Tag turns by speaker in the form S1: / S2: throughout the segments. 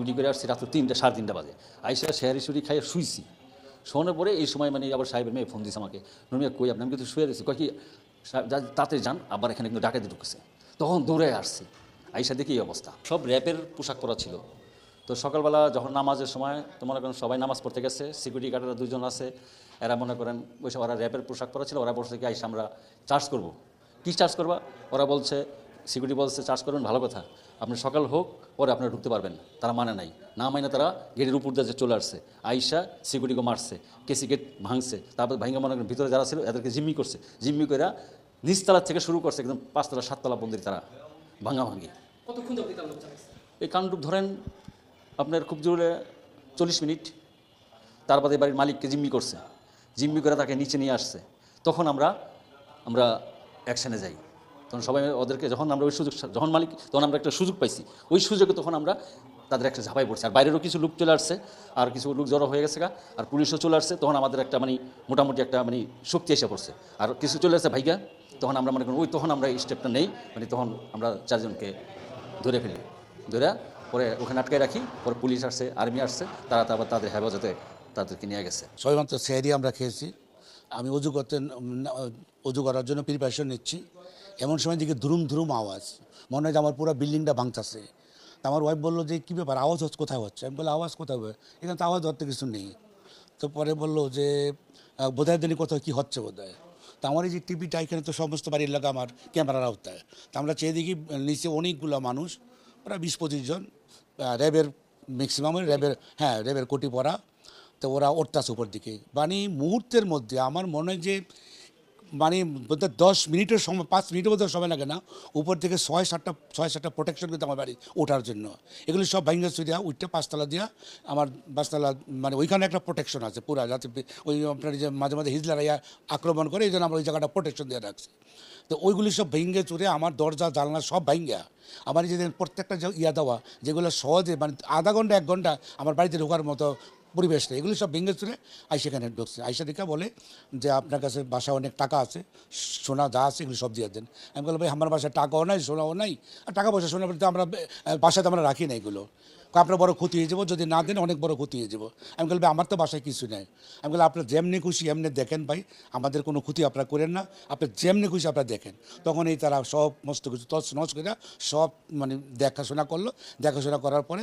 S1: Duty করে আসছি রাত্র তিনটা, সাড়ে তিনটা বাজে। আইসা শেয়ারি সুরি খাইয়ে শুইছি। শোনার পরে এই সময় মানে আবার সাহেবের মেয়ে ফোন দিছে আমাকে। নুমিয়া কই আপনি? আমি কিন্তু শুয়ে রয়েছি। কয় কি তাড়াতাড়ি যান, আবার এখানে কিন্তু ডাকাতি ঢুকেছে। তখন দৌড়ে আসছি। আইসা দেখি এই অবস্থা। সব র্যাপের পোশাক পরা ছিল। তো সকালবেলা যখন নামাজের সময়, তো মনে করেন সবাই নামাজ পড়তে গেছে সিকিউরিটি গার্ডেরা দুজন আছে। এরা মনে করেন ওই সব ওরা র্যাপের পোশাক পরা ছিল, ওরা বলছে কি, আইসা আমরা চার্জ করব। কী চার্জ করবা? ওরা বলছে সিকিউরিটি বলছে চার্জ করবেন, ভালো কথা। আপনি সকাল হোক পরে আপনারা ঢুকতে পারবেন তারা মানে নাই। না মানে তারা গেটের উপর দিয়ে চলে আসছে। আইসা সিকিউরিটিকে মারছে কেসি গেট ভাঙছে তারপর ভাঙ্গা মনে করেন ভিতরে যারা ছিল এদেরকে জিম্মি করছে। জিম্মি করে নিচতলা থেকে শুরু করছে একদম পাঁচতলা সাততলা মন্দির তারা ভাঙা ভাঙি। এই কাণ্ডব ধরেন আপনার খুব জোরে চল্লিশ মিনিট। তার বাদে বাড়ির মালিককে জিম্মি করছে। জিম্মি করে তাকে নিচে নিয়ে আসছে। তখন আমরা আমরা অ্যাকশানে যাই। তখন সবাই ওদেরকে যখন আমরা ওই সুযোগ যখন মালিক তখন আমরা একটা সুযোগ পাইছি। ওই সুযোগে তখন আমরা তাদের একটা ঝাঁপাই পড়ছি। আর বাইরেরও কিছু লোক চলে আসছে, আর কিছু লোক জড়ো হয়ে গেছে গা, আর পুলিশও চলে আসছে। তখন আমাদের একটা মানে মোটামুটি একটা মানে শক্তি এসে পড়ছে। আর কিছু চলে আসছে ভাইগা, তখন আমরা মনে করি ওই তখন আমরা এই স্টেপটা নেই। মানে তখন আমরা চারজনকে ধরে ফেলি। ধরে পরে ওখানে আটকায় রাখি, পরে পুলিশ আসছে, আর্মি আসছে, তারা তারপর তাদের হেফাজতে তাদেরকে নিয়ে গেছে।
S2: সবেমাত্র সেহারি আমরা খেয়েছি। আমি অজু করতে অজু করার জন্য প্রিপারেশন নিচ্ছি। এমন সময় দিকে ধুরুম ধুরুম আওয়াজ। মনে হয় যে আমার পুরো বিল্ডিংটা ভাঙতেছে। তা আমার ওয়াইফ বলল যে, কী ব্যাপার? আওয়াজ হচ্ছে, কোথায় হচ্ছে? আমি বললাম, আওয়াজ কোথায় হবে? এখানে তো আওয়াজ ধরতে কিছু নেই। তো পরে বলল যে বোধহয় দিনই কোথাও কী হচ্ছে বোধহয়? তা আমার এই যে টিভিটা এখানে তো সমস্ত বাড়ির এলাকা আমার ক্যামেরার আওতায়। তা আমরা চেয়ে দেখি, নিচে অনেকগুলো মানুষ প্রায় বিশ পঁচিশ জন র্যাবের ম্যাক্সিমাম র্যাবের হ্যাঁ র্যাবের কোটি পরা তো ওরা উঠতেছে উপর দিকে। মানে মুহূর্তের মধ্যে আমার মনে হয় যে মানে বোধহয় দশ মিনিটের সময়, পাঁচ মিনিটের মধ্যে সময় লাগে না। উপর থেকে ছয় সাতটা ছয় সাতটা প্রোটেকশন কিন্তু আমার বাড়ি ওঠার জন্য। এগুলি সব ভাঙ্গা সুইয়া উঠতে পাঁচতলা দিয়া, আমার পাঁচতলা মানে ওইখানে একটা প্রোটেকশন আছে পুরা যাতে ওই আপনার যে মাঝে মাঝে হিজলারা ইয়া আক্রমণ করে, এই জন্য আমরা ওই জায়গাটা প্রোটেকশন দিয়ে রাখছি। তো ওইগুলি সব ভেঙে চুরে আমার দরজা, জানলা সব ভাঙ্গা আমার এই যে প্রত্যেকটা ইয়া দেওয়া, যেগুলো সহজে মানে আধা ঘণ্টা, এক ঘণ্টা আমার বাড়িতে ঢোকার মতো পরিবেশ নেই। এগুলি সব ভেঙে চুরে আই এখানে ঢুকছে। আইসা দেখা বলে যে, আপনার কাছে বাসায় অনেক টাকা আছে, সোনা যা আছে এগুলি সব দিয়ে দেন। আমি বললাম, ভাই, আমার বাসায় টাকাও নাই, সোনাও নাই, আর টাকা পয়সা সোনা আমরা বাসাতে আমরা রাখি না এগুলো। আপনার বড় ক্ষতি হয়ে যাব, যদি না দেন অনেক বড় ক্ষতি হয়ে যাব। আমি বলব আমার তো বাসায় কিছু নেই। আমি বললাম আপনার যেমনি খুশি এমনি দেখেন ভাই, আমাদের কোনো ক্ষতি আপনারা করেন না। আপনি যেমনি খুশি আপনারা দেখেন। তখন এই তারা সব মস্ত কিছু তছ নচ করে সব মানে দেখাশোনা করল। দেখাশোনা করার পরে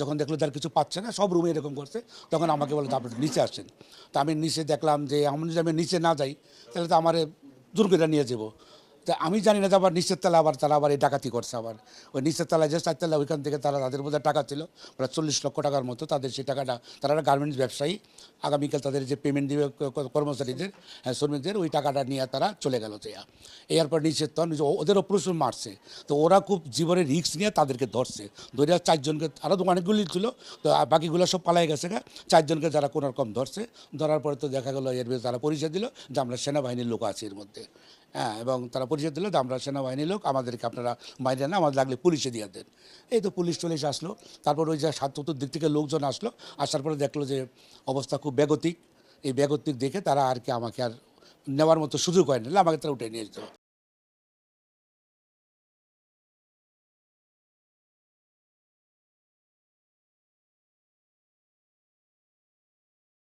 S2: যখন দেখল তার কিছু পাচ্ছে না, সব রুমে এরকম করছে, তখন আমাকে বলে আপনি নিচে আসেন। তা আমি নিচে দেখলাম যে আমি যদি আমি নিচে না যাই, তাহলে তো আমার দুর্গটা নিয়ে যাব। তা আমি জানি না যে আবার নিচের তলা আবার তারা আবার এই ডাকাতি করছে আবার। ওই নিচের তলায় যে চারতলা ওইখান থেকে তারা তাদের মধ্যে টাকা ছিল প্রায় চল্লিশ লক্ষ টাকার মতো তাদের সেই টাকাটা তারা গার্মেন্টস ব্যবসায়ী আগামীকাল তাদের যে পেমেন্ট দিবে কর্মচারীদের হ্যাঁ, শ্রমিকদের ওই টাকাটা নিয়ে তারা চলে গেল তো এরপর নিচের তখন ওই- ওদেরও প্রচুর মারছে। তো ওরা খুব জীবনে রিস্ক নিয়ে তাদেরকে ধরছে। ধরে চারজনকে আরও তো অনেকগুলি ছিল তো বাকিগুলো সব পালাই গেছে গা। চারজনকে যারা কোনো রকম ধরছে ধরার পরে তো দেখা গেলো এর তারা পরিচয় দিল যে আমরা সেনাবাহিনীর লোক আছি এর মধ্যে। হ্যাঁ এবং তারা পরিচয় দিলে আমরা সেনাবাহিনীর লোক, আমাদেরকে আপনারা মাইনে না আমাদের লাগলে পুলিশে দিয়ে দেন। এই তো পুলিশ চলে এসে আসলো। তারপর ওই যে চতুর্দিক দিক থেকে লোকজন আসলো। আসার পরে দেখল যে অবস্থা খুব বেগতিক। এই বেগতিক দেখে তারা আর কি আমাকে আর নেওয়ার মতো সুযোগ হয় না আমাকে তারা উঠে নিয়ে যেত